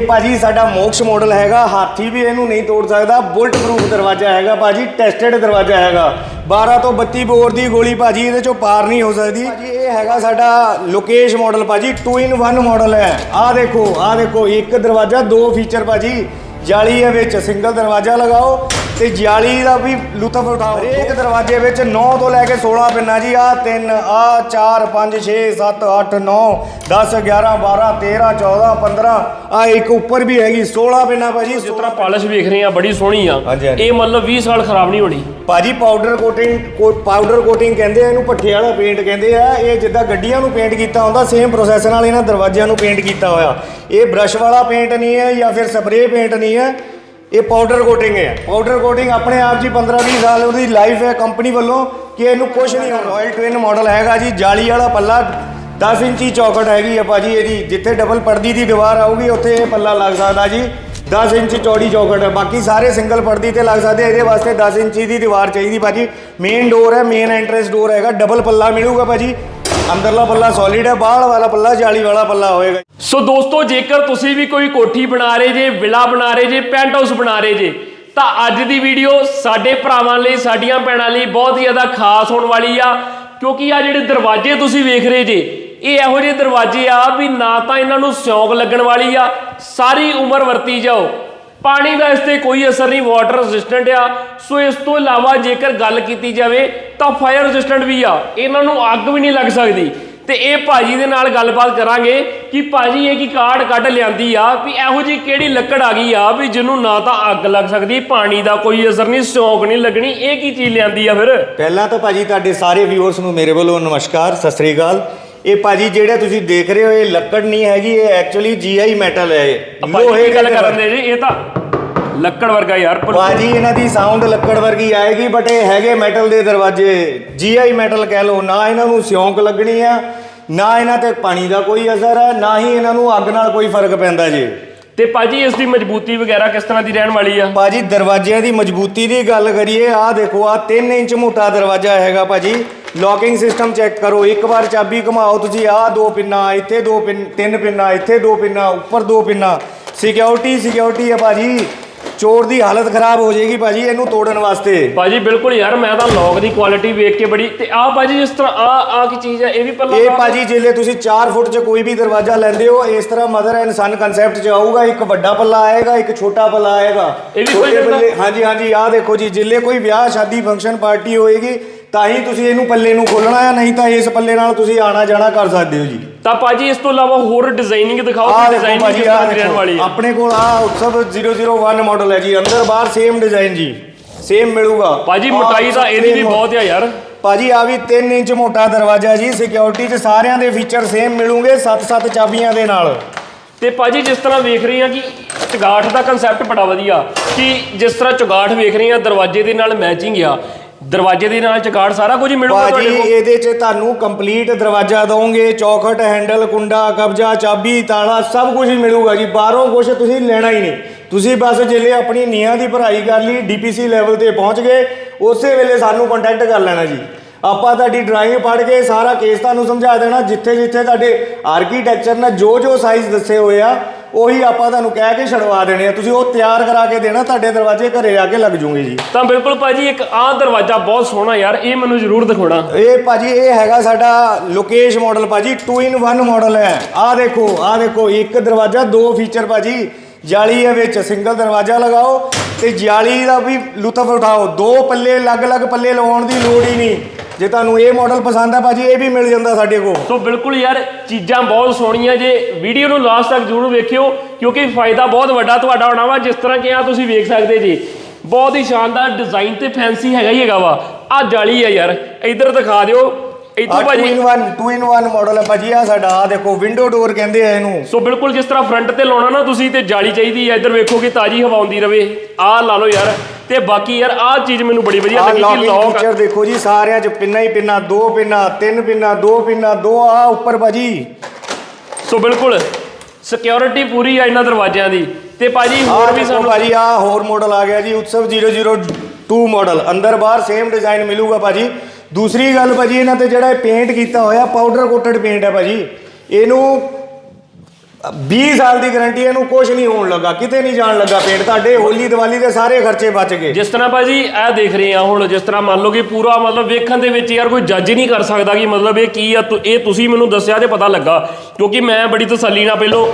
ਇਹ ਭਾਜੀ ਸਾਡਾ ਮੋਕਸ਼ ਮਾਡਲ ਹੈਗਾ, ਹਾਥੀ ਵੀ ਇਹਨੂੰ ਨਹੀਂ ਤੋੜ ਸਕਦਾ ਬੁਲਟ ਪ੍ਰੂਫ ਦਰਵਾਜ਼ਾ ਹੈਗਾ ਭਾਜੀ ਟੈਸਟਡ ਦਰਵਾਜ਼ਾ ਹੈਗਾ। 12 ਤੋਂ 32 ਬੋਰ ਦੀ ਗੋਲੀ ਭਾਜੀ, ਇਹਦੇ ਚੋਂ ਪਾਰ ਨਹੀਂ ਹੋ ਸਕਦੀ। ਭਾਜੀ, ਇਹ ਹੈਗਾ ਸਾਡਾ ਲੋਕੇਸ਼ ਮਾਡਲ ਭਾਜੀ 2 ਇਨ 1 ਮਾਡਲ ਹੈ। ਆਹ ਦੇਖੋ ਆਹ ਦੇਖੋ, ਇੱਕ ਦਰਵਾਜ਼ਾ, ਦੋ ਫੀਚਰ ਭਾਜੀ। ਜਾਲੀ ਹੈ ਵਿੱਚ ਸਿੰਗਲ ਦਰਵਾਜ਼ਾ ਲਗਾਓ। ਤੇ ਜਾਲੀ ਦਾ ਵੀ ਲੁਤਫ ਉਠਾਓ। ਹਰੇਕ ਦਰਵਾਜ਼ੇ ਵਿੱਚ 9 ਤੋਂ ਲੈ ਕੇ 16 ਪਿੰਨਾ ਜੀ ਆ 3 ਆ 4 5 6 7 8 9 10 11 12 13 14 15 ਆ ਇੱਕ ਉੱਪਰ ਵੀ ਹੈਗੀ 16 ਪਿੰਨਾ ਭਾਜੀ। ਜਿਸ ਤਰ੍ਹਾਂ ਪਾਲਿਸ਼ ਵੇਖ ਰਹੇ ਆ ਬੜੀ ਸੋਹਣੀ ਆ। ਇਹ ਮਤਲਬ 20 ਸਾਲ ਖਰਾਬ ਨਹੀਂ ਹੋਣੀ। ਭਾਜੀ ਪਾਊਡਰ ਕੋਟਿੰਗ ਪਾਊਡਰ ਕੋਟਿੰਗ ਕਹਿੰਦੇ ਆ ਇਹਨੂੰ ਪੱਠੇ ਵਾਲਾ ਪੇਂਟ ਕਹਿੰਦੇ ਆ। ਇਹ ਜਿੱਦਾਂ ਗੱਡੀਆਂ ਨੂੰ ਪੇਂਟ ਕੀਤਾ ਹੁੰਦਾ ਸੇਮ ਪ੍ਰੋਸੈਸ ਨਾਲ ਇਹਨਾਂ ਦਰਵਾਜ਼ਿਆਂ ਨੂੰ ਪੇਂਟ ਕੀਤਾ ਹੋਇਆ। ਇਹ ਬ੍ਰਸ਼ ਵਾਲਾ ਪੇਂਟ ਨਹੀਂ ਹੈ ਜਾਂ ਫਿਰ ਸਪਰੇਅ ਪੇਂਟ ਨਹੀਂ ਹੈ। ਇਹ ਪਾਊਡਰ ਕੋਟਿੰਗ ਹੈ। ਪਾਊਡਰ ਕੋਟਿੰਗ ਆਪਣੇ ਆਪ ਜੀ 15 20 ਸਾਲ ਉਹਦੀ ਲਾਈਫ ਹੈ ਕੰਪਨੀ ਵੱਲੋਂ ਕਿ ਇਹਨੂੰ ਕੁਝ ਨਹੀਂ ਹੋਣਾ। ਆਇਲ ਟਵਿਨ ਮਾਡਲ ਹੈਗਾ ਜੀ, ਜਾਲੀ ਵਾਲਾ ਪੱਲਾ 10 ਇੰਚੀ ਚੌਕਟ ਹੈਗੀ ਆ ਭਾਜੀ ਇਹਦੀ। ਜਿੱਥੇ ਡਬਲ ਪਰਦੀ ਦੀ ਦੀਵਾਰ ਆਊਗੀ, ਉੱਥੇ ਇਹ ਪੱਲਾ ਲੱਗ ਸਕਦਾ ਜੀ। 10 ਇੰਚ ਚੌੜੀ ਚੌਕਟ ਹੈ। ਬਾਕੀ ਸਾਰੇ ਸਿੰਗਲ ਪਰਦੀ ਤੇ ਲੱਗ ਸਕਦੇ ਇਹਦੇ ਵਾਸਤੇ 10 ਇੰਚੀ ਦੀ ਦੀਵਾਰ ਚਾਹੀਦੀ ਭਾਜੀ। ਮੇਨ ਡੋਰ ਹੈ ਮੇਨ ਐਂਟਰੈਂਸ ਡੋਰ ਹੈਗਾ। ਡਬਲ ਪੱਲਾ ਮਿਲੂਗਾ ਭਾਜੀ। ਅੰਦਰਲਾ ਪੱਲਾ ਸੋਲਿਡ ਹੈ, ਬਾਹਰ ਵਾਲਾ ਪੱਲਾ ਜਾਲੀ ਵਾਲਾ ਪੱਲਾ ਹੋਏਗਾ। ਸੋ ਦੋਸਤੋ, ਜੇਕਰ ਤੁਸੀਂ ਵੀ ਕੋਈ ਕੋਠੀ ਬਣਾ ਰਹੇ ਜੇ, ਵਿਲਾ ਬਣਾ ਰਹੇ ਜੇ, ਪੈਂਟ ਹਾਊਸ ਬਣਾ ਰਹੇ ਜੇ, ਤਾਂ ਅੱਜ ਦੀ ਵੀਡੀਓ ਸਾਡੇ ਭਰਾਵਾਂ ਲਈ, ਸਾਡੀਆਂ ਭੈਣਾਂ ਲਈ ਬਹੁਤ ਹੀ ਜ਼ਿਆਦਾ ਖਾਸ ਹੋਣ ਵਾਲੀ ਆ, ਕਿਉਂਕਿ ਆ ਜਿਹੜੇ ਦਰਵਾਜ਼ੇ ਤੁਸੀਂ ਵੇਖ ਰਹੇ ਜੇ, ਇਹ ਇਹੋ ਜਿਹੇ ਦਰਵਾਜ਼ੇ ਆ ਵੀ ਨਾ ਤਾਂ ਇਹਨਾਂ ਨੂੰ ਸਿਉਂਕ ਲੱਗਣ ਵਾਲੀ ਆ, ਸਾਰੀ ਉਮਰ ਵਰਤੀ ਜਾਓ। ਪਾਣੀ ਦਾ ਇਸ ਤੇ ਕੋਈ ਅਸਰ ਨਹੀਂ ਵਾਟਰ ਰੈਜ਼ਿਸਟੈਂਟ ਆ। ਸੋ ਇਸ ਤੋਂ ਇਲਾਵਾ ਜੇਕਰ ਗੱਲ ਕੀਤੀ ਜਾਵੇ, ਤਾਂ ਫਾਇਰ ਰੈਜ਼ਿਸਟੈਂਟ ਵੀ ਆ। ਇਹਨਾਂ ਨੂੰ ਅੱਗ ਵੀ ਨਹੀਂ ਲੱਗ ਸਕਦੀ। ਤੇ ਇਹ ਭਾਜੀ ਦੇ ਨਾਲ ਗੱਲਬਾਤ ਕਰਾਂਗੇ ਕਿ ਭਾਜੀ ਇਹ ਕੀ ਕਾਰਡ ਕੱਢ ਲਿਆਂਦੀ ਆ, ਵੀ ਇਹੋ ਜੀ ਕਿਹੜੀ ਲੱਕੜ ਆ ਗਈ ਆ, ਵੀ ਜਿਹਨੂੰ ਨਾ ਤਾਂ ਅੱਗ ਲੱਗ ਸਕਦੀ, ਪਾਣੀ ਦਾ ਕੋਈ ਅਸਰ ਨਹੀਂ ਸਿਉਂਕ ਨਹੀਂ ਲੱਗਣੀ। ਇਹ ਕੀ ਚੀਜ਼ ਲਿਆਂਦੀ ਆ ਫਿਰ? ਪਹਿਲਾਂ ਤਾਂ ਭਾਜੀ ਤੁਹਾਡੇ ਸਾਰੇ ਵਿਊਅਰਸ ਨੂੰ ਮੇਰੇ ਵੱਲੋਂ ਨਮਸਕਾਰ, ਸਤਿ ਸ੍ਰੀ ਅਕਾਲ। ਇਹ ਭਾਜੀ ਜਿਹੜਾ ਤੁਸੀਂ ਦੇਖ ਰਹੇ ਹੋ ਇਹ ਲੱਕੜ ਨਹੀਂ ਹੈਗੀ ਇਹ ਐਕਚੁਅਲੀ ਜੀਆਈ ਮੈਟਲ ਹੈ ਇਹ। ਗੱਲ ਦੇ ਕਰਨ ਦੇ ਜੀ ਇਹ ਤਾਂ ਲੱਕੜ ਵਰਗਾ ਯਾਰ ਭਾਜੀ ਇਹਨਾਂ ਦੀ ਸਾਊਂਡ ਲੱਕੜ ਵਰਗੀ ਆਏਗੀ ਬਟ ਇਹ ਹੈਗੇ ਮੈਟਲ ਦੇ ਦਰਵਾਜ਼ੇ। ਜੀਆਈ ਮੈਟਲ ਕਹਿ ਲਓ ਨਾ ਇਹਨਾਂ ਨੂੰ ਸਿਉਂਕ ਲੱਗਣੀ ਆ ਨਾ ਇਹਨਾਂ ਤੇ ਪਾਣੀ ਦਾ ਕੋਈ ਅਸਰ ਹੈ ਨਾ ਹੀ ਇਹਨਾਂ ਨੂੰ ਅੱਗ ਨਾਲ ਕੋਈ ਫ਼ਰਕ ਪੈਂਦਾ ਜੀ। ਤੇ ਭਾਜੀ, ਇਸ ਦੀ ਮਜ਼ਬੂਤੀ ਵਗੈਰਾ ਕਿਸ ਤਰ੍ਹਾਂ ਦੀ ਰਹਿਣ ਵਾਲੀ ਆ? ਭਾਜੀ, ਦਰਵਾਜ਼ਿਆਂ ਦੀ ਮਜ਼ਬੂਤੀ ਦੀ ਗੱਲ ਕਰੀਏ, ਆਹ ਦੇਖੋ, ਆਹ 3 ਇੰਚ ਮੋਟਾ ਦਰਵਾਜ਼ਾ ਹੈਗਾ ਭਾਜੀ। ਲੌਕਿੰਗ ਸਿਸਟਮ ਚੈੱਕ ਕਰੋ, ਇੱਕ ਵਾਰ ਚਾਬੀ ਘੁਮਾਓ ਤੁਸੀਂ, ਆਹ ਦੋ ਪਿੰਨਾ, ਇੱਥੇ ਦੋ ਪਿੰਨ, ਤਿੰਨ ਪਿੰਨਾ, ਇੱਥੇ ਦੋ ਪਿੰਨਾ, ਉੱਪਰ ਦੋ ਪਿੰਨਾ। ਸਿਕਿਉਰਿਟੀ ਸਿਕਿਉਰਿਟੀ ਹੈ ਭਾਜੀ। ਚੋਰ ਦੀ ਹਾਲਤ ਖਰਾਬ ਹੋ ਜਾਏਗੀ ਭਾਜੀ ਇਹਨੂੰ ਤੋੜਨ ਵਾਸਤੇ। ਭਾਜੀ ਬਿਲਕੁਲ ਯਾਰ ਮੈਂ ਤਾਂ ਲੌਗ ਦੀ ਕੁਆਲਿਟੀ ਵੇਖ ਕੇ ਬੜੀ ਤੇ ਆਹ ਭਾਜੀ ਜਿਸ ਤਰ੍ਹਾਂ ਆ ਆ ਕੀ ਚੀਜ਼ ਹੈ ਇਹ ਵੀ ਪੱਲਾ ਇਹ ਭਾਜੀ ਜਿਲੇ ਤੁਸੀਂ 4 ਫੁੱਟ 'ਚ ਕੋਈ ਵੀ ਦਰਵਾਜ਼ਾ ਲੈਂਦੇ ਹੋ ਇਸ ਤਰ੍ਹਾਂ ਮਦਰ ਐਂਡ ਸਨ ਕਨਸੈਪਟ 'ਚ ਆਊਗਾ ਇੱਕ ਵੱਡਾ ਪੱਲਾ ਆਏਗਾ ਇੱਕ ਛੋਟਾ ਪੱਲਾ ਆਏਗਾ। ਇਹ ਵੀ ਕੋਈ ਹਾਂਜੀ ਹਾਂਜੀ ਆਹ ਦੇਖੋ ਜੀ ਜਿਲੇ ਕੋਈ ਵਿਆਹ ਸ਼ਾਦੀ ਫੰਕਸ਼ਨ ਪਾਰਟੀ ਹੋਏਗੀ ਤਾਂ ਹੀ ਤੁਸੀਂ ਇਹਨੂੰ ਪੱਲੇ ਨੂੰ ਖੋਲਣਾ ਹੈ ਨਹੀਂ ਤਾਂ ਇਸ ਪੱਲੇ ਨਾਲ ਤੁਸੀਂ ਆਣਾ ਜਾਣਾ ਕਰ ਸਕਦੇ ਹੋ ਜੀ। ਤਾਂ ਭਾਜੀ ਇਸ ਤੋਂ ਇਲਾਵਾ ਹੋਰ ਡਿਜ਼ਾਈਨਿੰਗ ਦਿਖਾਓ ਆਹ ਦੇਖੋ ਡਿਜ਼ਾਈਨਿੰਗ ਭਾਜੀ ਕਿਸ ਆਹ ਤਰ੍ਹਾਂ ਦੀ ਰਹਿਣ ਦੇਖੋ ਵਾਲੀ ਹੈ ਆਪਣੇ ਕੋਲ ਆਹ ਉਤਸਵ 001 ਮਾਡਲ ਹੈ ਜੀ ਅੰਦਰ ਬਾਹਰ ਸੇਮ ਡਿਜ਼ਾਈਨ ਜੀ ਸੇਮ ਮਿਲੂਗਾ। ਭਾਜੀ ਆਹ ਮੋਟਾਈ ਤਾਂ ਇਹਦੀ ਵੀ same ਬਹੁਤ ਆ ਯਾਰ। ਭਾਜੀ ਆ ਵੀ 3 ਇੰਚ ਮੋਟਾ ਦਰਵਾਜ਼ਾ ਜੀ ਸਿਕਿਉਰਿਟੀ 'ਚ ਸਾਰਿਆਂ ਦੇ ਫੀਚਰ ਸੇਮ ਮਿਲੂਗੇ 7-7 ਚਾਬੀਆਂ ਦੇ ਨਾਲ। ਤੇ ਭਾਜੀ ਜਿਸ ਤਰ੍ਹਾਂ ਵੇਖ ਰਹੀ ਆ ਕਿ ਚੁਗਾਠ ਦਾ ਕਨਸੈਪਟ ਬੜਾ ਵਧੀਆ ਕਿ ਜਿਸ ਤਰ੍ਹਾਂ ਚੁਗਾਠ ਵੇਖ ਰਹੀ ਆ ਦਰਵਾਜ਼ੇ ਦੇ ਨਾਲ ਮੈਚਿੰਗ ਆ। ਦਰਵਾਜ਼ੇ ਦੇ ਨਾਲ ਚੁਗਾਠ ਸਾਰਾ ਕੁਝ ਮਿਲੂਗਾ ਭਾਜੀ ਤੁਹਾਡੇ ਕੋਲ? ਇਹਦੇ 'ਚ ਤੁਹਾਨੂੰ ਕੰਪਲੀਟ ਦਰਵਾਜ਼ਾ ਦੋਗੇ ਚੌਖਟ ਹੈਂਡਲ ਕੁੰਡਾ ਕਬਜ਼ਾ ਚਾਬੀ ਤਾਲਾ ਸਭ ਕੁਝ ਹੀ ਮਿਲੂਗਾ ਜੀ। ਬਾਹਰੋਂ ਕੁਝ ਤੁਸੀਂ ਲੈਣਾ ਹੀ ਨਹੀਂ। ਤੁਸੀਂ ਬਸ ਜਿੱਲੇ ਆਪਣੀ ਨੀਹਾਂ ਦੀ ਭਰਾਈ ਕਰ ਲਈ ਡੀਪੀਸੀ ਲੈਵਲ ਤੇ ਪਹੁੰਚ ਗਏ ਉਸੇ ਵੇਲੇ ਸਾਨੂੰ ਕੰਟੈਕਟ ਕਰ ਲੈਣਾ ਜੀ। ਆਪਾਂ ਤੁਹਾਡੀ ਡਰਾਇੰਗ ਪੜ੍ਹ ਕੇ ਸਾਰਾ ਕੇਸ ਤੁਹਾਨੂੰ ਸਮਝਾ ਦੇਣਾ ਜਿੱਥੇ ਜਿੱਥੇ ਤੁਹਾਡੇ ਆਰਕੀਟੈਕਚਰ ਨੇ ਜੋ ਜੋ ਸਾਈਜ਼ ਦੱਸੇ ਹੋਏ ਆ ਉਹੀ ਆਪਾਂ ਤੁਹਾਨੂੰ ਕਹਿ ਕੇ ਛਡਵਾ ਦੇਣੇ ਆ। ਤੁਸੀਂ ਉਹ ਤਿਆਰ ਕਰਾ ਕੇ ਦੇਣਾ ਤੁਹਾਡੇ ਦਰਵਾਜ਼ੇ ਘਰੇ ਆ ਕੇ ਲੱਗ ਜੂਗੇ ਜੀ। ਤਾਂ ਬਿਲਕੁਲ ਭਾਜੀ ਇੱਕ ਆਹ ਦਰਵਾਜ਼ਾ ਬਹੁਤ ਸੋਹਣਾ ਯਾਰ ਇਹ ਮੈਨੂੰ ਜ਼ਰੂਰ ਦਿਖਾਉਣਾ। ਇਹ ਭਾਜੀ ਇਹ ਹੈਗਾ ਸਾਡਾ ਲੋਕੇਸ਼ ਮਾਡਲ ਭਾਜੀ 2 ਇਨ 1 ਮਾਡਲ ਹੈ। ਆਹ ਦੇਖੋ ਆਹ ਦੇਖੋ ਇੱਕ ਦਰਵਾਜ਼ਾ ਦੋ ਫੀਚਰ ਭਾਜੀ। ਜਾਲੀ ਹੈ ਵਿੱਚ ਸਿੰਗਲ ਦਰਵਾਜ਼ਾ ਲਗਾਓ ਤੇ ਜਾਲੀ ਦਾ ਵੀ ਲੁਤਫ ਉਠਾਓ। ਦੋ ਪੱਲੇ ਅਲੱਗ-ਅਲੱਗ ਪੱਲੇ ਲਵਾਉਣ ਦੀ ਲੋੜ ਹੀ ਨਹੀਂ। ਜੇ ਤੁਹਾਨੂੰ ਇਹ ਮਾਡਲ ਪਸੰਦ ਹੈ ਭਾਜੀ, ਇਹ ਵੀ ਮਿਲ ਜਾਂਦਾ ਸਾਡੇ ਕੋਲ। ਸੋ ਬਿਲਕੁਲ ਯਾਰ, ਚੀਜ਼ਾਂ ਬਹੁਤ ਸੋਹਣੀਆਂ ਜੇ। ਵੀਡੀਓ ਨੂੰ ਲਾਸਟ ਤੱਕ ਜ਼ਰੂਰ ਵੇਖਿਓ, ਕਿਉਂਕਿ ਫਾਇਦਾ ਬਹੁਤ ਵੱਡਾ ਤੁਹਾਡਾ ਹੋਣਾ ਵਾ, ਜਿਸ ਤਰ੍ਹਾਂ ਕਿ ਆ ਤੁਸੀਂ ਵੇਖ ਸਕਦੇ ਜੀ। ਬਹੁਤ ਹੀ ਸ਼ਾਨਦਾਰ ਡਿਜ਼ਾਈਨ ਤੇ ਫੈਂਸੀ ਹੈਗਾ ਹੀ ਹੈਗਾ ਵਾ। ਆ ਜਾਲੀ ਆ ਯਾਰ, ਇੱਧਰ ਦਿਖਾ ਦਿਓ। ਆ ਇੱਥੋਂ 2 ਭਾਜੀ ਇਨ 1 2 ਇਨ 1 ਮਾਡਲ ਹੈ ਭਾਜੀ ਆ ਸਾਡਾ ਆ ਦੇਖੋ ਵਿੰਡੋ ਡੋਰ ਕਹਿੰਦੇ ਆ ਇਹਨੂੰ। ਸੋ ਬਿਲਕੁਲ ਜਿਸ ਤਰ੍ਹਾਂ ਫਰੰਟ ਤੇ ਲਾਉਣਾ ਨਾ ਤੁਸੀਂ ਤੇ ਜਾਲੀ ਚਾਹੀਦੀ ਹੈ ਇੱਧਰ ਵੇਖੋ ਕਿ ਤਾਜੀ ਹਵਾ ਆਉਂਦੀ ਰਵੇ। ਆਹ ਲਾ ਲਓ ਯਾਰ ਤੇ ਬਾਕੀ ਯਾਰ ਆਹ ਚੀਜ਼ ਮੈਨੂੰ ਬੜੀ ਵਧੀਆ ਆ ਲੱਗੀ ਕਿ ਲੌਕ ਫੀਚਰ ਦੇਖੋ ਜੀ ਸਾਰਿਆਂ 'ਚ ਪਿੰਨਾ ਹੀ ਪਿੰਨਾ ਦੋ ਪਿੰਨਾ ਤਿੰਨ ਪਿੰਨਾ ਦੋ ਪਿੰਨਾ ਦੋ ਆ ਉੱਪਰ ਭਾਜੀ। ਸੋ ਬਿਲਕੁਲ ਸਿਕਿਉਰਿਟੀ ਪੂਰੀ ਆ ਇਹਨਾਂ ਦਰਵਾਜ਼ਿਆਂ ਦੀ। ਤੇ ਭਾਜੀ ਹੋਰ ਵੀ ਸਾਨੂੰ ਭਾਜੀ ਆ ਹੋਰ ਮਾਡਲ ਆ ਗਿਆ ਜੀ ਉਤਸਵ 002 ਮਾਡਲ ਅੰਦਰ ਬਾਹਰ ਸੇਮ ਡਿਜ਼ਾਈਨ ਮਿਲੂਗਾ ਭਾਜੀ। ਦੂਸਰੀ ਗੱਲ ਭਾਜੀ ਇਹਨਾਂ ਤੇ ਜਿਹੜਾ ਇਹ ਪੇਂਟ ਕੀਤਾ ਹੋਇਆ ਪਾਊਡਰ ਕੋਟਡ ਪੇਂਟ ਹੈ ਭਾਜੀ ਇਹਨੂੰ 20 ਸਾਲ ਦੀ ਗਾਰੰਟੀ ਇਹਨੂੰ ਕੁਝ ਨਹੀਂ ਹੋਣ ਲੱਗਾ ਕਿਤੇ ਨਹੀਂ ਜਾਣ ਲੱਗਾ ਪੇਂਟ ਤੁਹਾਡੇ ਹੋਲੀ ਦੀਵਾਲੀ ਦੇ ਸਾਰੇ ਖਰਚੇ ਬਚ ਗਏ ਜਿਸ ਤਰ੍ਹਾਂ ਭਾਜੀ ਇਹ ਦੇਖ ਰਹੇ ਆ ਹੁਣ ਜਿਸ ਤਰ੍ਹਾਂ ਮੰਨ ਲਓ ਕਿ ਪੂਰਾ ਮਤਲਬ ਵੇਖਣ ਦੇ ਵਿੱਚ ਯਾਰ ਕੋਈ ਜੱਜ ਨਹੀਂ ਕਰ ਸਕਦਾ ਕਿ ਮਤਲਬ ਇਹ ਕੀ ਆ ਇਹ ਤੁਸੀਂ ਮੈਨੂੰ ਦੱਸਿਆ ਤੇ ਪਤਾ ਲੱਗਾ ਕਿਉਂਕਿ ਮੈਂ ਬੜੀ ਤਸੱਲੀ ਨਾਲ ਪਹਿਲੋਂ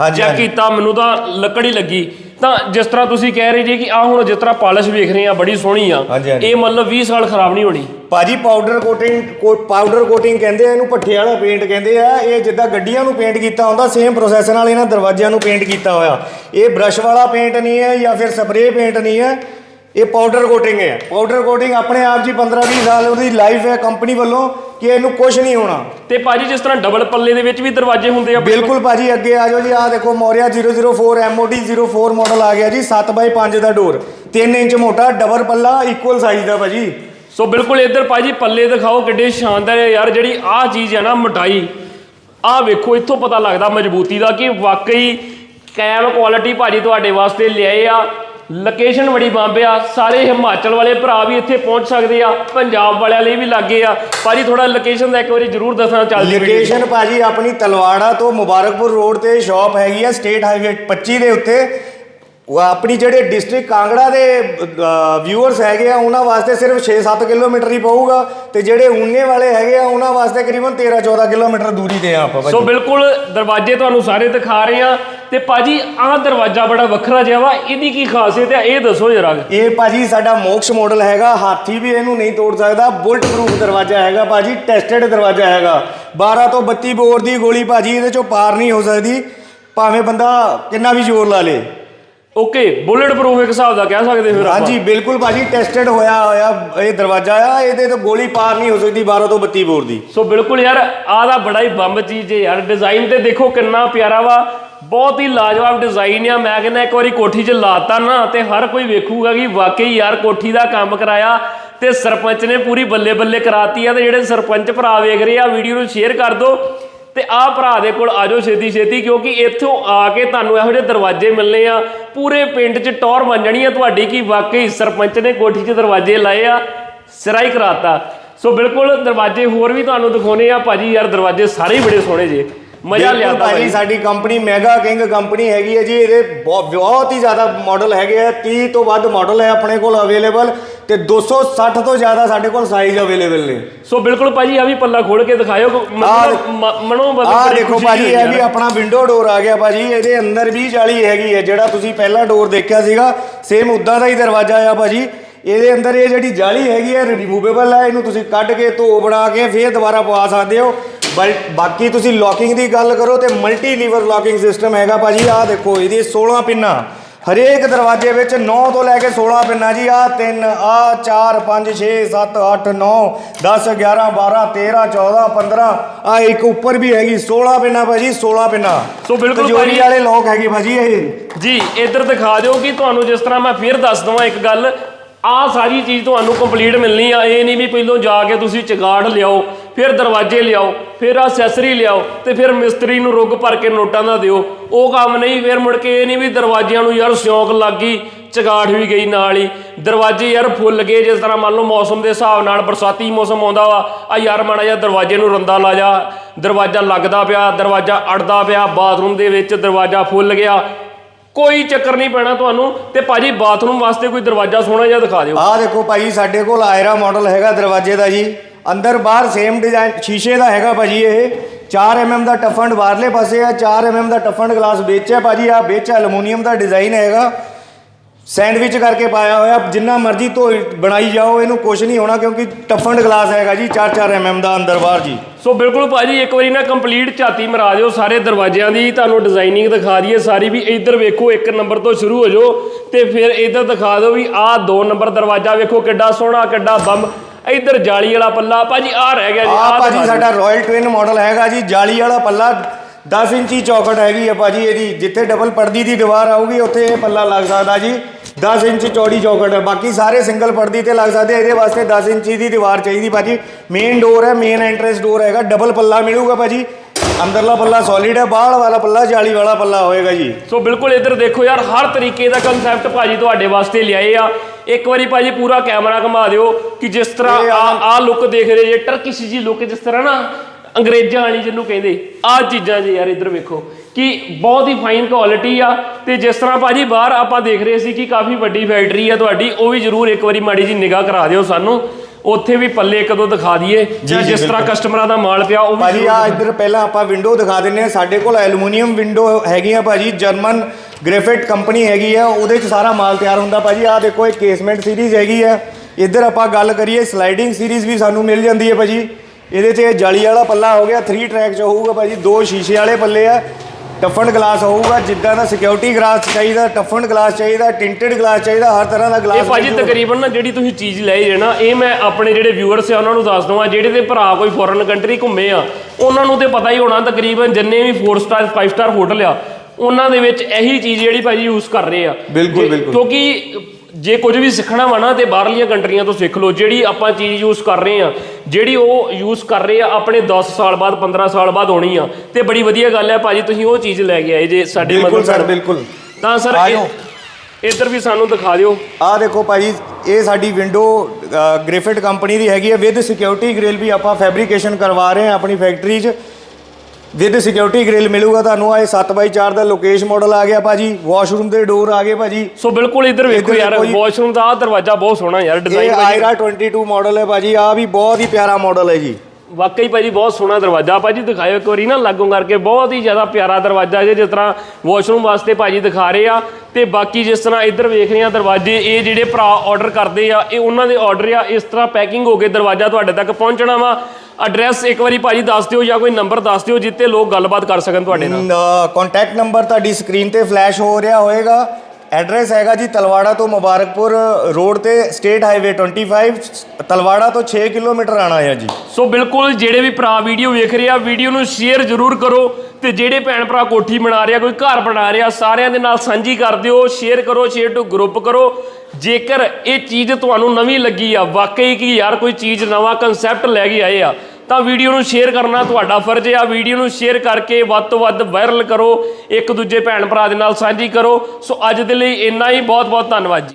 ਹਾਂਜੀ। ਕੀਤਾ ਮੈਨੂੰ ਤਾਂ ਲੱਕੜ ਹੀ ਲੱਗੀ ਤਾਂ ਜਿਸ ਤਰ੍ਹਾਂ ਤੁਸੀਂ ਕਹਿ ਰਹੇ ਜੀ ਕਿ ਆ ਹੁਣ ਜਿਸ ਤਰ੍ਹਾਂ ਪਾਲਿਸ਼ ਵੇਖ ਰਹੇ ਆ ਬੜੀ ਸੋਹਣੀ ਆ। ਇਹ ਮਤਲਬ 20 ਸਾਲ ਖਰਾਬ ਨਹੀਂ ਹੋਣੀ ਭਾਜੀ ਪਾਊਡਰ ਕੋਟਿੰਗ ਪਾਊਡਰ ਕੋਟਿੰਗ ਕਹਿੰਦੇ ਆ ਇਹਨੂੰ ਭੱਠੇ ਵਾਲਾ ਪੇਂਟ ਕਹਿੰਦੇ ਆ। ਇਹ ਜਿੱਦਾਂ ਗੱਡੀਆਂ ਨੂੰ ਪੇਂਟ ਕੀਤਾ ਹੁੰਦਾ ਸੇਮ ਪ੍ਰੋਸੈਸ ਨਾਲ ਇਹਨਾਂ ਦਰਵਾਜ਼ਿਆਂ ਨੂੰ ਪੇਂਟ ਕੀਤਾ ਹੋਇਆ। ਇਹ ਬ੍ਰਸ਼ ਵਾਲਾ ਪੇਂਟ ਨਹੀਂ ਹੈ ਜਾਂ ਫਿਰ ਸਪਰੇਅ ਪੇਂਟ ਨਹੀਂ ਹੈ ਇਹ ਪਾਊਡਰ ਕੋਟਿੰਗ ਹੈ। ਪਾਊਡਰ ਕੋਟਿੰਗ ਆਪਣੇ ਆਪ ਜੀ 15 20 ਸਾਲ ਉਹਦੀ ਲਾਈਫ ਹੈ ਕੰਪਨੀ ਵੱਲੋਂ ਕਿ ਇਹਨੂੰ ਕੁਝ ਨਹੀਂ ਹੋਣਾ। ਤੇ ਭਾਜੀ ਜਿਸ ਤਰ੍ਹਾਂ ਡਬਲ ਪੱਲੇ ਦੇ ਵਿੱਚ ਵੀ ਦਰਵਾਜ਼ੇ ਹੁੰਦੇ ਆ ਬਿਲਕੁਲ ਭਾਜੀ ਅੱਗੇ ਆ ਜਾਓ ਜੀ ਆਹ ਦੇਖੋ ਮੋਰੀਆ 004 MOD 04 ਮਾਡਲ ਆ ਗਿਆ ਜੀ 7x5 ਦਾ ਡੋਰ 3 ਇੰਚ ਮੋਟਾ ਡਬਲ ਪੱਲਾ ਇਕੁਅਲ ਸਾਈਜ਼ ਦਾ ਭਾਜੀ। ਸੋ ਬਿਲਕੁਲ ਇੱਧਰ ਭਾਜੀ ਪੱਲੇ ਦਿਖਾਓ ਕਿੱਡੇ ਸ਼ਾਨਦਾਰ ਹੈ ਯਾਰ, ਜਿਹੜੀ ਆਹ ਚੀਜ਼ ਹੈ ਨਾ ਮਟਾਈ ਆਹ ਵੇਖੋ, ਇੱਥੋਂ ਪਤਾ ਲੱਗਦਾ ਮਜ਼ਬੂਤੀ ਦਾ ਕਿ ਵਾਕਈ ਕੈਮ ਕੁਆਲਿਟੀ ਭਾਜੀ ਤੁਹਾਡੇ ਵਾਸਤੇ ਲਿਆਏ ਆ। ਲੋਕੇਸ਼ਨ ਬੜੀ ਬੰਬ ਆ, ਸਾਰੇ ਹਿਮਾਚਲ ਵਾਲੇ ਭਰਾ ਵੀ ਇੱਥੇ ਪਹੁੰਚ ਸਕਦੇ ਆ, ਪੰਜਾਬ ਵਾਲਿਆਂ ਲਈ ਵੀ ਲੱਗੇ ਆ। ਭਾਜੀ ਥੋੜਾ ਲੋਕੇਸ਼ਨ ਦਾ ਇੱਕ ਵਾਰੀ ਜ਼ਰੂਰ ਦੱਸਣਾ ਚੱਲਦੀ video 'ਚ। ਲੋਕੇਸ਼ਨ ਭਾਜੀ ਆਪਣੀ ਤਲਵਾੜਾ ਤੋਂ ਮੁਬਾਰਕਪੁਰ ਰੋਡ ਤੇ ਸ਼ਾਪ ਹੈਗੀ ਆ ਸਟੇਟ ਹਾਈਵੇ 25 ਦੇ ਉੱਤੇ। ਉਹ ਆਪਣੀ ਜਿਹੜੇ ਡਿਸਟ੍ਰਿਕਟ ਕਾਂਗੜਾ ਦੇ ਵਿਊਅਰਸ ਹੈਗੇ ਆ ਉਹਨਾਂ ਵਾਸਤੇ ਸਿਰਫ 6-7 ਕਿਲੋਮੀਟਰ ਹੀ ਪਊਗਾ ਤੇ ਜਿਹੜੇ ਊਨੇ ਵਾਲੇ ਹੈਗੇ ਆ ਉਹਨਾਂ ਵਾਸਤੇ ਕਰੀਬਨ 13-14 ਕਿਲੋਮੀਟਰ ਦੂਰੀ ਤੇ ਆ ਆਪਾਂ ਸੋ ਬਿਲਕੁਲ ਦਰਵਾਜ਼ੇ ਤੁਹਾਨੂੰ ਸਾਰੇ ਦਿਖਾ ਰਹੇ ਆ ਤੇ ਭਾਜੀ ਆਹ ਦਰਵਾਜ਼ਾ ਬੜਾ ਵੱਖਰਾ ਜਿਹਾ ਵਾ ਇਹਦੀ ਕੀ ਖਾਸੀਅਤ ਹੈ ਇਹ ਦੱਸੋ ਜਰਾ। ਇਹ ਭਾਜੀ ਸਾਡਾ ਮੋਕਸ਼ ਮਾਡਲ ਹੈਗਾ ਹਾਥੀ ਵੀ ਇਹਨੂੰ ਨਹੀਂ ਤੋੜ ਸਕਦਾ ਬੁਲਟ ਪ੍ਰੂਫ ਦਰਵਾਜ਼ਾ ਹੈਗਾ ਭਾਜੀ ਟੈਸਟਡ ਦਰਵਾਜ਼ਾ ਹੈਗਾ। 12 ਤੋਂ 32 ਬੋਰ ਦੀ ਗੋਲੀ ਭਾਜੀ ਇਹਦੇ ਚੋਂ ਪਾਰ ਨਹੀਂ ਹੋ ਸਕਦੀ। ਭਾਵੇਂ ਬੰਦਾ ਕਿੰਨਾ ਵੀ ਜ਼ੋਰ ਲਾ ਲੇ। ਓਕੇ ਬੁਲੇਟ ਪ੍ਰੂਫ ਇੱਕ ਹਿਸਾਬ ਦਾ ਕਹਿ ਸਕਦੇ ਫਿਰ ਹਾਂਜੀ ਬਿਲਕੁਲ ਭਾਜੀ ਟੈਸਟਡ ਹੋਇਆ ਹੋਇਆ ਇਹ ਦਰਵਾਜ਼ਾ ਆ ਇਹਦੇ ਤੋਂ ਗੋਲੀ ਪਾਰ ਨਹੀਂ ਹੋ ਸਕਦੀ 12 ਤੋਂ 32 ਬੋਰ ਦੀ। ਸੋ ਬਿਲਕੁਲ ਯਾਰ ਆਹ ਦਾ ਬੜਾ ਹੀ ਬੰਬ ਚੀਜ਼ ਹੈ ਯਾਰ ਡਿਜ਼ਾਈਨ ਤੇ ਦੇਖੋ ਕਿੰਨਾ ਪਿਆਰਾ ਵਾ ਬਹੁਤ ਹੀ ਲਾਜਵਾਬ ਡਿਜ਼ਾਈਨ ਆ ਮੈਂ ਕਹਿੰਦਾ ਇੱਕ ਵਾਰੀ ਕੋਠੀ 'ਚ ਲਾਤਾ ਨਾ ਤੇ ਹਰ ਕੋਈ ਵੇਖੂਗਾ ਕਿ ਵਾਕਈ ਯਾਰ ਕੋਠੀ ਦਾ ਕੰਮ ਕਰਾਇਆ ਤੇ ਸਰਪੰਚ ਨੇ ਪੂਰੀ ਬੱਲੇ ਬੱਲੇ ਕਰਾਤੀ ਆ ਤੇ ਜਿਹੜੇ ਸਰਪੰਚ ਭਰਾ ਵੇਖ ਰਹੇ ਆ ਵੀਡੀਓ ਨੂੰ ਸ਼ੇਅਰ ਕਰ ਦਿਓ ਤੇ ਆਹ ਭਰਾ ਦੇ ਕੋਲ ਆਜੋ ਛੇਤੀ ਛੇਤੀ ਕਿਉਂਕਿ ਇੱਥੋਂ ਆ ਕੇ ਤੁਹਾਨੂੰ ਇਹੋ ਜਿਹੇ ਦਰਵਾਜ਼ੇ ਮਿਲਨੇ ਆ। ਪੂਰੇ ਪਿੰਡ 'ਚ ਟੌਰ ਬਣ ਜਾਣੀ ਆ ਤੁਹਾਡੀ ਕੀ ਵਾਕਈ ਸਰਪੰਚ ਨੇ ਕੋਠੀ 'ਚ ਦਰਵਾਜ਼ੇ ਲਾਏ ਆ ਸਿਰਾ ਹੀ ਕਰਾਤਾ। ਸੋ ਬਿਲਕੁਲ ਦਰਵਾਜ਼ੇ ਹੋਰ ਵੀ ਤੁਹਾਨੂੰ ਦਿਖਾਉਣੇ ਆ। ਭਾਜੀ ਯਾਰ ਦਰਵਾਜ਼ੇ ਸਾਰੇ ਹੀ ਬੜੇ ਸੋਹਣੇ ਜੇ। ਮਜ਼ਾ ਲਿਆਤਾ ਭਾਜੀ ਸਾਡੀ ਕੰਪਨੀ ਮੈਗਾ ਕਿੰਗ ਕੰਪਨੀ ਹੈਗੀ ਹੈ ਜੀ। ਇਹਦੇ ਬਹੁ- ਬਹੁਤ ਹੀ ਜ਼ਿਆਦਾ ਮਾਡਲ ਹੈਗੇ ਆ। 30 ਤੋਂ ਵੱਧ ਮਾਡਲ ਹੈ ਆਪਣੇ ਕੋਲ ਅਵੇਲੇਬਲ ਤੇ 260 ਤੋਂ ਜ਼ਿਆਦਾ ਸਾਡੇ ਕੋਲ ਸਾਈਜ਼ ਅਵੇਲੇਬਲ ਨੇ। ਸੋ ਬਿਲਕੁਲ ਭਾਜੀ ਆ ਵੀ ਪੱਲਾ ਖੋਲ ਕੇ ਦਿਖਾਇਓ। ਮਤਲਬ ਮ- ਮਨੋਂ ਬਦਲ ਬੜੀ ਦੇਖੋ ਭਾਜੀ ਇਹ। ਵੀ ਆਪਣਾ ਵਿੰਡੋ ਡੋਰ ਆ ਗਿਆ ਭਾਜੀ ਇਹਦੇ ਅੰਦਰ ਵੀ ਜਾਲੀ ਹੈਗੀ ਹੈ ਜਿਹੜਾ ਤੁਸੀਂ ਪਹਿਲਾ ਡੋਰ ਦੇਖਿਆ ਸੀਗਾ ਸੇਮ ਉਦਾਂ ਦਾ ਹੀ ਦਰਵਾਜ਼ਾ ਆ ਭਾਜੀ। ਇਹਦੇ ਅੰਦਰ ਇਹ ਜਿਹੜੀ ਜਾਲੀ ਹੈਗੀ ਹੈ ਰਿਮੂਵੇਬਲ ਹੈ ਇਹਨੂੰ ਤੁਸੀਂ ਕੱਢ ਕੇ ਧੋ ਬਣਾ ਕੇ ਫੇਰ ਦੁਬਾਰਾ ਪਵਾ ਸਕਦੇ ਹੋ। ਬਲ ਬਾਕੀ ਤੁਸੀਂ ਲੌਕਿੰਗ ਦੀ ਗੱਲ ਕਰੋ ਤੇ ਮਲਟੀ ਲੀਵਰ ਲੌਕਿੰਗ ਸਿਸਟਮ ਹੈਗਾ ਭਾਜੀ ਆਹ ਦੇਖੋ ਇਹਦੀ 16 ਪਿੰਨਾਂ। ਹਰੇਕ ਦਰਵਾਜ਼ੇ ਵਿੱਚ 9 ਤੋਂ ਲੈ ਕੇ 16 ਪਿੰਨਾਂ ਜੀ ਆਹ 3 ਆਹ 4 5 6 7 8 9 10 11 12 13 14 15 ਆ ਇੱਕ ਉੱਪਰ ਵੀ ਹੈਗੀ 16 ਪਿੰਨਾਂ ਭਾਜੀ 16 ਪਿੰਨਾਂ। ਸੋ ਬਿਲਕੁਲ ਭਾਜੀ- ਵਾਲੇ ਲੋਕ ਹੈਗੇ ਭਾਜੀ ਇਹ। ਜੀ ਇੱਧਰ ਦਿਖਾ ਦਿਓ ਕਿ ਤੁਹਾਨੂੰ ਜਿਸ ਤਰ੍ਹਾਂ ਮੈਂ ਫਿਰ ਦੱਸ ਦਵਾਂ ਇੱਕ ਗੱਲ ਆਹ ਸਾਰੀ ਚੀਜ਼ ਤੁਹਾਨੂੰ ਕੰਪਲੀਟ ਮਿਲਣੀ ਆ। ਇਹ ਨਹੀਂ ਵੀ ਪਹਿਲੋਂ ਜਾ ਕੇ ਤੁਸੀਂ ਚਗਾੜ ਲਿਆਓ, ਫਿਰ ਦਰਵਾਜ਼ੇ ਲਿਆਓ, ਫਿਰ ਐਕਸੈਸਰੀ ਲਿਆਓ ਤੇ ਫਿਰ ਮਿਸਤਰੀ ਨੂੰ ਰੁੱਗ ਭਰ ਕੇ ਨੋਟਾਂ ਦਾ ਦਿਓ। ਉਹ ਕੰਮ ਨਹੀਂ, ਫਿਰ ਮੁੜ ਕੇ ਇਹ ਨਹੀਂ ਵੀ ਦਰਵਾਜ਼ਿਆਂ ਨੂੰ ਯਾਰ ਸ਼ੌਂਕ ਲੱਗ ਗਈ, ਚਗਾੜ ਵੀ ਗਈ ਨਾਲ ਹੀ। ਦਰਵਾਜ਼ੇ ਯਾਰ ਫੁੱਲ ਗਏ, ਜਿਸ ਤਰ੍ਹਾਂ ਮੰਨ ਲਓ ਮੌਸਮ ਦੇ ਹਿਸਾਬ ਨਾਲ ਬਰਸਾਤੀ ਮੌਸਮ ਆਉਂਦਾ ਵਾ, ਆ ਯਾਰ ਮਾੜਾ ਜਿਹਾ ਦਰਵਾਜ਼ੇ ਨੂੰ ਰੰਦਾ ਲਾ ਜਾ। ਦਰਵਾਜ਼ਾ ਲੱਗਦਾ ਪਿਆ, ਦਰਵਾਜ਼ਾ ਅੜਦਾ ਪਿਆ, ਬਾਥਰੂਮ ਦੇ ਵਿੱਚ ਦਰਵਾਜ਼ਾ ਫੁੱਲ ਗਿਆ। ਕੋਈ ਚੱਕਰ ਨਹੀਂ ਪੈਣਾ ਤੁਹਾਨੂੰ ਤੇ ਭਾਜੀ ਬਾਥਰੂਮ ਵਾਸਤੇ ਕੋਈ ਦਰਵਾਜ਼ਾ ਸੋਹਣਾ ਜਿਹਾ ਦਿਖਾ ਦਿਓ। ਆਹ ਦੇਖੋ ਭਾਜੀ, ਸਾਡੇ ਕੋਲ ਆਇਰਾ ਮਾਡਲ ਹੈਗਾ ਦਰਵਾਜ਼ੇ ਦਾ ਜੀ। ਅੰਦਰ ਬਾਹਰ ਸੇਮ ਡਿਜ਼ਾਈਨ ਸ਼ੀਸ਼ੇ ਦਾ ਹੈਗਾ ਭਾਜੀ ਇਹ। 4 mm ਦਾ ਟਫੰਡ ਬਾਹਰਲੇ ਪਾਸੇ ਆ 4 mm ਦਾ ਟਫੰਡ ਗਲਾਸ ਵਿੱਚ ਹੈ ਭਾਜੀ, ਆ ਵਿੱਚ ਐਲੂਮੀਨੀਅਮ ਦਾ ਡਿਜ਼ਾਈਨ ਹੈਗਾ। ਸੈਂਡਵਿਚ ਕਰਕੇ ਪਾਇਆ ਹੋਇਆ ਜਿੰਨਾ ਮਰਜ਼ੀ ਧੋ ਬਣਾਈ ਜਾਓ ਇਹਨੂੰ ਕੁਝ ਨਹੀਂ ਹੋਣਾ ਕਿਉਂਕਿ ਟਫੰਡ ਗਲਾਸ ਹੈਗਾ ਜੀ 4-4 mm ਦਾ ਅੰਦਰ ਬਾਹਰ ਜੀ ਸੋ ਬਿਲਕੁਲ ਭਾਜੀ ਇੱਕ ਵਾਰੀ ਨਾ ਕੰਪਲੀਟ ਝਾਤੀ ਮਰਾ ਦਿਓ ਸਾਰੇ ਦਰਵਾਜ਼ਿਆਂ ਦੀ ਤੁਹਾਨੂੰ ਡਿਜ਼ਾਈਨਿੰਗ ਦਿਖਾ ਦਈਏ ਸਾਰੀ ਵੀ ਇੱਧਰ ਵੇਖੋ ਇੱਕ ਨੰਬਰ ਤੋਂ ਸ਼ੁਰੂ ਹੋ ਜਾਓ ਤੇ ਫਿਰ ਇੱਧਰ ਦਿਖਾ ਦਿਓ ਵੀ ਆਹ ਦੋ ਨੰਬਰ ਦਰਵਾਜ਼ਾ ਵੇਖੋ ਕਿੱਡਾ ਸੋਹਣਾ ਕਿੱਡਾ ਬੰਬ ਇੱਧਰ ਜਾਲੀ ਵਾਲਾ ਪੱਲਾ ਭਾਜੀ ਆਹ ਰਹਿ ਗਿਆ ਜੀ ਆ ਆਹ ਭਾਜੀ। ਸਾਡਾ ਰਾਇਲ ਟਵਿਨ ਮਾਡਲ ਹੈਗਾ ਜੀ ਜਾਲੀ ਵਾਲਾ ਪੱਲਾ 10 ਇੰਚੀ ਚੌਕਟ ਹੈਗੀ ਹੈ ਭਾਜੀ ਇਹਦੀ ਜਿੱਥੇ ਡਬਲ ਪਰਦੀ ਦੀ ਦੀਵਾਰ ਆਊਗੀ ਉੱਥੇ ਇਹ ਪੱਲਾ ਲੱਗ ਸਕਦਾ ਜੀ। 10 ਇੰਚ ਚੌੜੀ ਚੌਕਟ ਹੈ ਬਾਕੀ ਸਾਰੇ ਸਿੰਗਲ ਪਰਦੀ ਤੇ ਲੱਗ ਸਕਦੇ ਆ ਇਹਦੇ ਵਾਸਤੇ 10 ਇੰਚੀ ਦੀ ਦੀਵਾਰ ਚਾਹੀਦੀ ਭਾਜੀ। ਮੇਨ ਡੋਰ ਹੈ ਮੇਨ ਐਂਟਰੈਂਸ ਡੋਰ ਹੈਗਾ ਡਬਲ ਪੱਲਾ ਮਿਲੂਗਾ ਭਾਜੀ। ਅੰਦਰਲਾ ਪੱਲਾ ਸੋਲਿਡ ਹੈ ਬਾਹਰ ਵਾਲਾ ਪੱਲਾ ਜਾਲੀ ਵਾਲਾ ਪੱਲਾ ਹੋਏਗਾ ਜੀ। ਸੋ ਬਿਲਕੁਲ ਇੱਧਰ ਦੇਖੋ ਯਾਰ ਹਰ ਤਰੀਕੇ ਦਾ ਕਨਸੈਪਟ ਭਾਜੀ ਤੁਹਾਡੇ ਵਾਸਤੇ ਲਿਆਏ ਆ। ਇੱਕ ਵਾਰੀ ਭਾਜੀ ਪੂਰਾ ਕੈਮਰਾ ਘੁਮਾ ਦਿਓ ਕਿ ਜਿਸ ਤਰ੍ਹਾਂ ਆ ਆ- ਆ ਲੁੱਕ ਦੇਖ ਰਹੇ ਜੇ ਟਰਕਿਸ਼ ਜੀ ਲੁੱਕ ਜਿਸ ਤਰ੍ਹਾਂ ਨਾ ਅੰਗਰੇਜ਼ਾਂ ਵਾਲੀ ਜਿਹਨੂੰ ਕਹਿੰਦੇ ਆ ਚੀਜ਼ਾਂ ਜੀ ਯਾਰ ਇੱਧਰ ਵੇਖੋ ਕਿ ਬਹੁਤ ਹੀ ਫਾਈਨ ਕੁਆਲਿਟੀ ਆ ਤੇ ਜਿਸ ਤਰ੍ਹਾਂ ਭਾਜੀ ਬਾਹਰ ਆਪਾਂ ਦੇਖ ਰਹੇ ਸੀ ਕਿ ਕਾਫੀ ਵੱਡੀ ਫੈਕਟਰੀ ਆ ਤੁਹਾਡੀ ਉਹ ਵੀ ਜਰੂਰ ਇੱਕ ਵਾਰੀ ਮਾੜੀ ਜੀ ਨਿਗਾਹ ਕਰਾ ਦਿਓ ਸਾਨੂੰ। ਉੱਥੇ ਵੀ ਪੱਲੇ ਇੱਕ ਦੋ ਦਿਖਾ ਦਈਏ ਜਿਸ ਤਰ੍ਹਾਂ ਕਸਟਮਰਾਂ ਦਾ ਮਾਲ ਪਿਆ ਉਹ ਵੀ ਭਾਜੀ ਆ ਇੱਧਰ ਪਹਿਲਾਂ ਆਪਾਂ ਵਿੰਡੋ ਦਿਖਾ ਦਿੰਨੇ ਆ ਸਾਡੇ ਕੋਲ ਐਲੂਮੀਨੀਅਮ ਵਿੰਡੋ ਹੈਗੀਆਂ ਭਾਜੀ ਜਰਮਨ ਗ੍ਰੇਫਾਈਟ ਕੰਪਨੀ ਹੈਗੀ ਆ ਉਹਦੇ 'ਚ ਸਾਰਾ ਮਾਲ ਤਿਆਰ ਹੁੰਦਾ ਭਾਜੀ। ਆ ਦੇਖੋ ਇਹ ਕੇਸਮੈਂਟ ਸੀਰੀਜ਼ ਹੈਗੀ ਆ। ਇੱਧਰ ਆਪਾਂ ਗੱਲ ਕਰੀਏ ਸਲਾਈਡਿੰਗ ਸੀਰੀਜ਼ ਵੀ ਸਾਨੂੰ ਮਿਲ ਜਾਂਦੀ ਹੈ ਭਾਜੀ। ਇਹਦੇ 'ਚ ਇਹ ਜਾਲੀ ਵਾਲਾ ਪੱਲਾ ਹੋ ਗਿਆ 3 ਟਰੈਕ 'ਚ ਹੋਊਗਾ ਭਾਜੀ ਦੋ ਸ਼ੀਸ਼ੇ ਵਾਲੇ ਪੱਲੇ ਆ ਟਫਨ ਗਲਾਸ ਹੋਊਗਾ ਜਿੱਦਾਂ ਦਾ ਸਿਕਿਉਰਿਟੀ ਗਲਾਸ ਚਾਹੀਦਾ ਟਫਨ ਗਲਾਸ ਚਾਹੀਦਾ ਟਿੰਟਡ ਗਲਾਸ ਚਾਹੀਦਾ ਹਰ ਤਰ੍ਹਾਂ ਦਾ ਇਹ ਗਲਾਸ ਭਾਜੀ ਤਕਰੀਬਨ ਨਾ ਜਿਹੜੀ ਤੁਸੀਂ ਚੀਜ਼ ਲਈ ਜੇ ਨਾ ਇਹ ਮੈਂ ਆਪਣੇ ਜਿਹੜੇ ਵਿਊਅਰਸ ਆ ਉਹਨਾਂ ਨੂੰ ਦੱਸ ਦਵਾਂ ਜਿਹੜੇ ਤੇ ਭਰਾ ਕੋਈ ਫੋਰਨ ਕੰਟਰੀ ਘੁੰਮੇ ਆ ਉਹਨਾਂ ਨੂੰ ਤੇ ਪਤਾ ਹੀ ਹੋਣਾ ਤਕਰੀਬਨ ਜਿੰਨੇ ਵੀ 4 ਸਟਾਰ 5 ਸਟਾਰ ਹੋਟਲ ਆ ਉਹਨਾਂ ਦੇ ਵਿੱਚ ਇਹੀ ਚੀਜ਼ ਜਿਹੜੀ ਭਾਜੀ ਯੂਜ਼ ਕਰ ਰਹੇ ਆ ਬਿਲਕੁਲ, ਬਿਲਕੁਲ। ਕਿਉਂਕਿ ਜੇ ਕੁਝ ਵੀ ਸਿੱਖਣਾ ਵਾ ਨਾ ਤੇ ਬਾਹਰਲੀਆਂ ਕੰਟਰੀਆਂ ਤੋਂ ਸਿੱਖ ਲਓ ਜਿਹੜੀ ਆਪਾਂ ਚੀਜ਼ ਯੂਜ਼ ਕਰ ਰਹੇ ਆ ਜਿਹੜੀ ਉਹ ਯੂਜ਼ ਕਰ ਰਹੇ ਆ ਆਪਣੇ 10 ਸਾਲ ਬਾਅਦ 15 ਸਾਲ ਬਾਅਦ ਹੋਣੀ ਆ ਤੇ ਬੜੀ ਵਧੀਆ ਗੱਲ ਹੈ ਭਾਜੀ ਤੁਸੀਂ ਉਹ ਚੀਜ਼ ਲੈ ਕੇ ਆਏ ਜੇ ਸਾਡੇ ਬਿਲਕੁਲ ਸਰ ਬਿਲਕੁਲ। ਤਾਂ ਸਰ ਆ। ਇੱਧਰ ਵੀ ਸਾਨੂੰ ਦਿਖਾ ਦਿਓ। ਆਹ ਦੇਖੋ ਭਾਜੀ ਇਹ ਸਾਡੀ ਵਿੰਡੋ ਗ੍ਰਿਫਿਟ ਕੰਪਨੀ ਦੀ ਹੈਗੀ ਹੈ ਵਿਦ ਸਿਕਿਉਰਿਟੀ ਗ੍ਰਿਲ ਵੀ ਆਪਾਂ ਫੈਬਰੀਕੇਸ਼ਨ ਕਰਵਾ ਰਹੇ ਹਾਂ ਆਪਣੀ ਫੈਕਟਰੀ 'ਚ। ਵਿਦ ਸਿਕਿਉਰਿਟੀ ਗ੍ਰਿਲ ਮਿਲੂਗਾ ਤੁਹਾਨੂੰ ਆ ਇਹ 7x4 ਦਾ ਲੋਕੇਸ਼ ਮਾਡਲ ਆ ਗਿਆ ਭਾਜੀ ਵਾਸ਼ਰੂਮ ਦੇ ਡੋਰ ਆ ਗਏ ਭਾਜੀ। ਸੋ ਬਿਲਕੁਲ ਇੱਧਰ ਵੇਖੋ ਯਾਰ। ਵਾਸ਼ਰੂਮ ਦਾ ਦਰਵਾਜ਼ਾ ਬਹੁਤ ਸੋਹਣਾ ਯਾਰ ਇਹ ਡਿਜ਼ਾਈਨ ਆਇਰਾ 22 ਮਾਡਲ ਹੈ ਭਾਜੀ ਆ ਵੀ ਬਹੁਤ ਹੀ ਪਿਆਰਾ ਮਾਡਲ ਹੈ ਜੀ। ਵਾਕਈ ਭਾਜੀ ਬਹੁਤ ਸੋਹਣਾ ਦਰਵਾਜ਼ਾ ਭਾਜੀ ਦਿਖਾਇਓ ਇੱਕ ਵਾਰੀ ਨਾ ਲਾਗੋਂ ਕਰਕੇ ਬਹੁਤ ਹੀ ਜ਼ਿਆਦਾ ਪਿਆਰਾ ਦਰਵਾਜ਼ਾ ਜੇ ਜਿਸ ਤਰ੍ਹਾਂ ਵਾਸ਼ਰੂਮ ਵਾਸਤੇ ਭਾਜੀ ਦਿਖਾ ਰਹੇ ਆ। ਤੇ ਬਾਕੀ ਜਿਸ ਤਰ੍ਹਾਂ ਇੱਧਰ ਵੇਖ ਰਹੇ ਆ ਦਰਵਾਜ਼ੇ ਇਹ ਜਿਹੜੇ ਭਰਾ ਆਰਡਰ ਕਰਦੇ ਆ ਇਹ ਉਹਨਾਂ ਦੇ ਆਰਡਰ ਆ ਇਸ ਤਰ੍ਹਾਂ ਪੈਕਿੰਗ ਹੋ ਕੇ ਦਰਵਾਜ਼ਾ ਤੁਹਾਡੇ ਤੱਕ ਪਹੁੰਚਣਾ ਵਾ। ਐਡਰੈਸ ਇੱਕ ਵਾਰੀ ਭਾਜੀ ਦੱਸ ਦਿਓ ਜਾਂ ਕੋਈ ਨੰਬਰ ਦੱਸ ਦਿਓ ਜਿੱਤੇ ਲੋਕ ਗੱਲਬਾਤ ਕਰ ਸਕਣ ਤੁਹਾਡੇ ਨਾਲ। ਕੰਟੈਕਟ ਨੰਬਰ ਤੁਹਾਡੀ ਸਕਰੀਨ ਤੇ ਫਲੈਸ਼ ਹੋ ਰਿਹਾ ਹੋਏਗਾ। ਐਡਰੈਸ ਹੈਗਾ ਜੀ ਤਲਵਾੜਾ ਤੋਂ ਮੁਬਾਰਕਪੁਰ ਰੋਡ ਤੇ ਸਟੇਟ ਹਾਈਵੇ 25 ਤਲਵਾੜਾ ਤੋਂ 6 ਕਿਲੋਮੀਟਰ ਆਣਾ ਹੈ ਜੀ। ਸੋ ਬਿਲਕੁਲ ਜਿਹੜੇ ਵੀ ਭਰਾ ਵੀਡੀਓ ਵੇਖ ਰਹੇ ਆ ਵੀਡੀਓ ਨੂੰ ਸ਼ੇਅਰ ਜ਼ਰੂਰ ਕਰੋ ਤੇ ਜਿਹੜੇ ਭੈਣ ਭਰਾ ਕੋਠੀ ਬਣਾ ਰਿਹਾ ਕੋਈ ਘਰ ਬਣਾ ਰਿਹਾ ਸਾਰਿਆਂ ਦੇ ਨਾਲ ਸਾਂਝੀ ਕਰ ਦਿਓ ਸ਼ੇਅਰ ਕਰੋ ਸ਼ੇਅਰ ਟੂ ਗਰੁੱਪ ਕਰੋ। ਜੇਕਰ ਇਹ ਚੀਜ਼ ਤੁਹਾਨੂੰ ਨਵੀਂ ਲੱਗੀ ਆ, ਵਾਕਈ ਕਿ ਯਾਰ ਕੋਈ ਚੀਜ਼ ਨਵਾਂ ਕਨਸੈਪਟ ਲੈ ਕੇ ਆਏ ਆ, ਤਾਂ ਵੀਡੀਓ ਨੂੰ ਸ਼ੇਅਰ ਕਰਨਾ ਤੁਹਾਡਾ ਫਰਜ਼ ਆ। ਵੀਡੀਓ ਨੂੰ ਸ਼ੇਅਰ ਕਰਕੇ ਵੱਧ ਤੋਂ ਵੱਧ ਵਾਇਰਲ ਕਰੋ, ਇੱਕ ਦੂਜੇ ਭੈਣ ਭਰਾ ਦੇ ਨਾਲ ਸਾਂਝੀ ਕਰੋ। ਸੋ ਅੱਜ ਦੇ ਲਈ ਇੰਨਾ ਹੀ ਬਹੁਤ ਬਹੁਤ ਧੰਨਵਾਦ ਜੀ।